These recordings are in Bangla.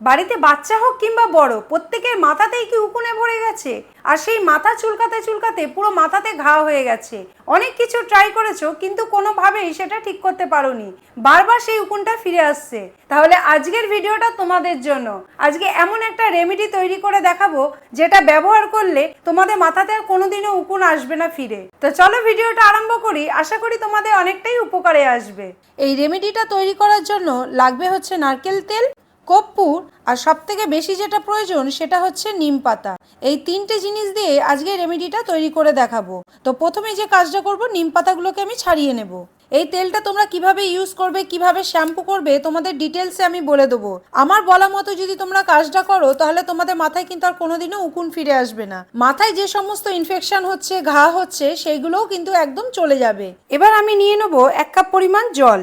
বাড়িতে বাচ্চা হোক কিংবা বড়, প্রত্যেকের মাথাতেই কি উকুনে ভরে গেছে? আর সেই মাথা চুলকাতে চুলকাতে পুরো মাথাতে ঘা হয়ে গেছে। অনেক কিছু ট্রাই করেছ, কিন্তু কোনোভাবেই সেটা ঠিক করতে পারোনি। বারবার সেই উকুনটা ফিরে আসছে। তাহলে আজকের ভিডিওটা তোমাদের জন্য। আজকে এমন একটা রেমেডি তৈরি করে দেখাবো, যেটা ব্যবহার করলে তোমাদের মাথাতে আর কোনোদিনও উকুন আসবে না ফিরে। তো চলো ভিডিওটা আরম্ভ করি। আশা করি তোমাদের অনেকটাই উপকারে আসবে। এই রেমেডিটা তৈরি করার জন্য লাগবে হচ্ছে নারকেল তেল কর্পূর আর সব থেকে বেশি যেটা প্রয়োজন সেটা হচ্ছে নিম পাতা। এই তিনটে জিনিস দিয়ে আজকে রেমেডিটা তৈরি করে দেখাবো। তো প্রথমে যে কাজটা করব, নিম পাতাগুলোকে আমি ছাড়িয়ে নেব। এই তেলটা তোমরা কীভাবে ইউজ করবে, কীভাবে শ্যাম্পু করবে, তোমাদের ডিটেলসে আমি বলে দেবো। আমার বলা মতো যদি তোমরা কাজটা করো, তাহলে তোমাদের মাথায় কিন্তু আর কোনোদিনও উকুন ফিরে আসবে না। মাথায় যে সমস্ত ইনফেকশন হচ্ছে, ঘা হচ্ছে, সেইগুলোও কিন্তু একদম চলে যাবে। এবার আমি নিয়ে নেব এক কাপ পরিমাণ জল।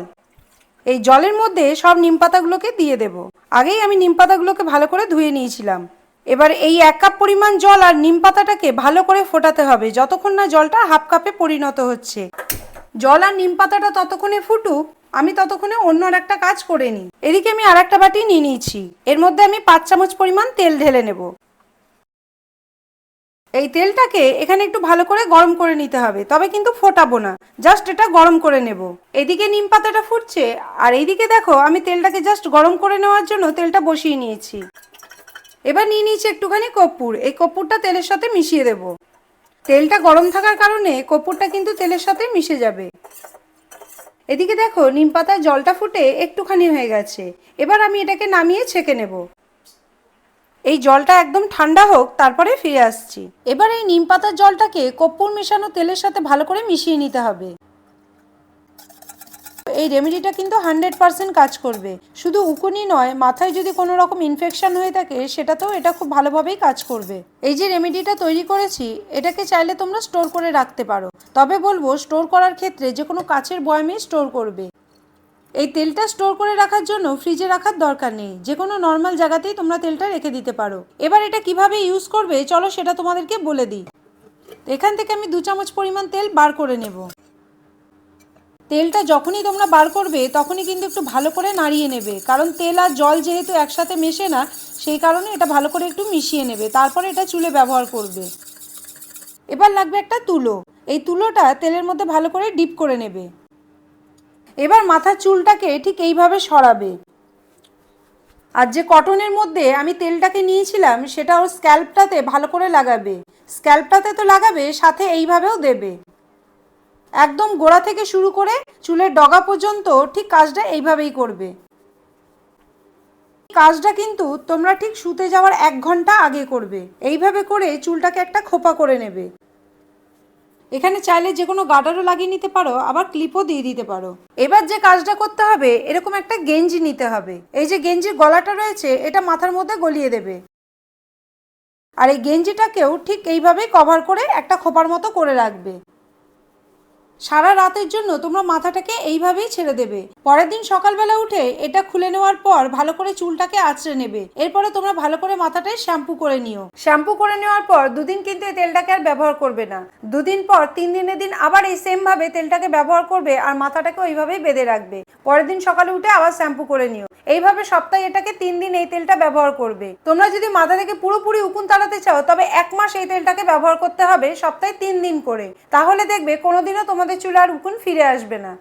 এই জলের মধ্যে সব নিম পাতাগুলোকে দিয়ে দেব। আগেই আমি নিম পাতাগুলোকে ভালো করে ধুয়ে নিয়েছিলাম। এবার এই এক কাপ পরিমাণ জল আর নিম পাতাটাকে ভালো করে ফোটাতে হবে, যতক্ষণ না জলটা হাফ কাপে পরিণত হচ্ছে। জল আর নিম পাতাটা ততক্ষণে ফুটুক, আমি ততক্ষণে অন্য আর একটা কাজ করে নিই। এদিকে আমি আর একটা বাটি নিয়ে নিয়েছি। এর মধ্যে আমি পাঁচ চামচ পরিমাণ তেল ঢেলে নেব। এই তেলটাকে এখানে একটু ভালো করে গরম করে নিতে হবে, তবে কিন্তু ফোটাবো না। জাস্ট এটা গরম করে নেব। এদিকে নিম পাতাটা ফুটছে, আর এইদিকে দেখো, আমি তেলটাকে জাস্ট গরম করে নেওয়ার জন্য তেলটা বসিয়ে নিয়েছি। এবার নিয়ে নিয়েছি একটুখানি কর্পূর। এই কর্পূরটা তেলের সাথে মিশিয়ে দেব। তেলটা গরম থাকার কারণে কর্পূরটা কিন্তু তেলের সাথে মিশে যাবে। এদিকে দেখো, নিম পাতায় জলটা ফুটে একটুখানি হয়ে গেছে। এবার আমি এটাকে নামিয়ে ছেঁকে নেব। এই জলটা একদম ঠান্ডা হোক, তারপরে ফিরে আসছি। এবার এই নিম পাতার জলটাকে কর্পূর মেশানো তেলের সাথে ভালো করে মিশিয়ে নিতে হবে। এই রেমেডিটা কিন্তু হান্ড্রেড পার্সেন্ট কাজ করবে। শুধু উকুনি নয়, মাথায় যদি কোনো রকম ইনফেকশন হয়ে থাকে, সেটাতেও এটা খুব ভালোভাবেই কাজ করবে। এই যে রেমেডিটা তৈরি করেছি, এটাকে চাইলে তোমরা স্টোর করে রাখতে পারো। তবে বলব স্টোর করার ক্ষেত্রে যে কোনো কাচের বয়ামে স্টোর করবে। এই তেলটা স্টোর করে রাখার জন্য ফ্রিজে রাখার দরকার নেই। যে কোনো নর্মাল জায়গাতেই তোমরা তেলটা রেখে দিতে পারো। এবার এটা কীভাবে ইউজ করবে, চলো সেটা তোমাদেরকে বলে দিই। এখান থেকে আমি দু চামচ পরিমাণ তেল বার করে নেব। তেলটা যখনই তোমরা বার করবে, তখনই কিন্তু একটু ভালো করে নাড়িয়ে নেবে। কারণ তেল আর জল যেহেতু একসাথে মেশে না, সেই কারণে এটা ভালো করে একটু মিশিয়ে নেবে। তারপরে এটা চুলে ব্যবহার করবে। এবার লাগবে একটা তুলো। এই তুলোটা তেলের মধ্যে ভালো করে ডিপ করে নেবে। এবার মাথার চুলটাকে ঠিক এইভাবে সরাবে। আর যে কটনের মধ্যে আমি তেলটাকে নিয়েছিলাম, সেটা ওর স্ক্যাল্পটাতে ভালো করে লাগাবে। স্ক্যাল্পটাতে তো লাগাবে, সাথে এইভাবেও দেবে। একদম গোড়া থেকে শুরু করে চুলের ডগা পর্যন্ত ঠিক কাজটা এইভাবেই করবে। কাজটা কিন্তু তোমরা ঠিক শুতে যাওয়ার এক ঘণ্টা আগে করবে। এইভাবে করে চুলটাকে একটা খোপা করে নেবে। এখানে চাইলে যে কোনো গার্ডারও লাগিয়ে নিতে পারো, আবার ক্লিপও দিয়ে দিতে পারো। এবার যে কাজটা করতে হবে, এরকম একটা গেঞ্জি নিতে হবে। এই যে গেঞ্জির গলাটা রয়েছে, এটা মাথার মধ্যে গলিয়ে দেবে। আর এই গেঞ্জিটাকেও ঠিক এইভাবেই কভার করে একটা খোপার মতো করে রাখবে। সারা রাতের জন্য তোমরা মাথাটাকে এইভাবেই ছেড়ে দেবে। পরের দিন সকালবেলা উঠে এটা খুলে নেওয়ার পর ভালো করে চুলটাকে আঁচড়ে নেবে। এরপরে তোমরা ভালো করে মাথাটায় শ্যাম্পু করে নিও। শ্যাম্পু করে নেওয়ার পর দুদিন কিন্তু এই তেলটাকে আর ব্যবহার করবে না। দুদিন পর তিন দিনের দিন আবার এই সেম ভাবে তেলটাকে ব্যবহার করবে আর মাথাটাকে ওইভাবেই বেঁধে রাখবে। পরের দিন সকালে উঠে আবার শ্যাম্পু করে নিও। এইভাবে সপ্তাহে এটাকে তিন দিন এই তেলটা ব্যবহার করবে। তোমরা যদি মাথা থেকে পুরোপুরি উকুন তাড়াতে চাও, তবে এক মাস এই তেলটাকে ব্যবহার করতে হবে সপ্তাহে তিন দিন করে। তাহলে দেখবে কোনোদিনও তোমাদের চুলে আর উকুন ফিরে আসবে না।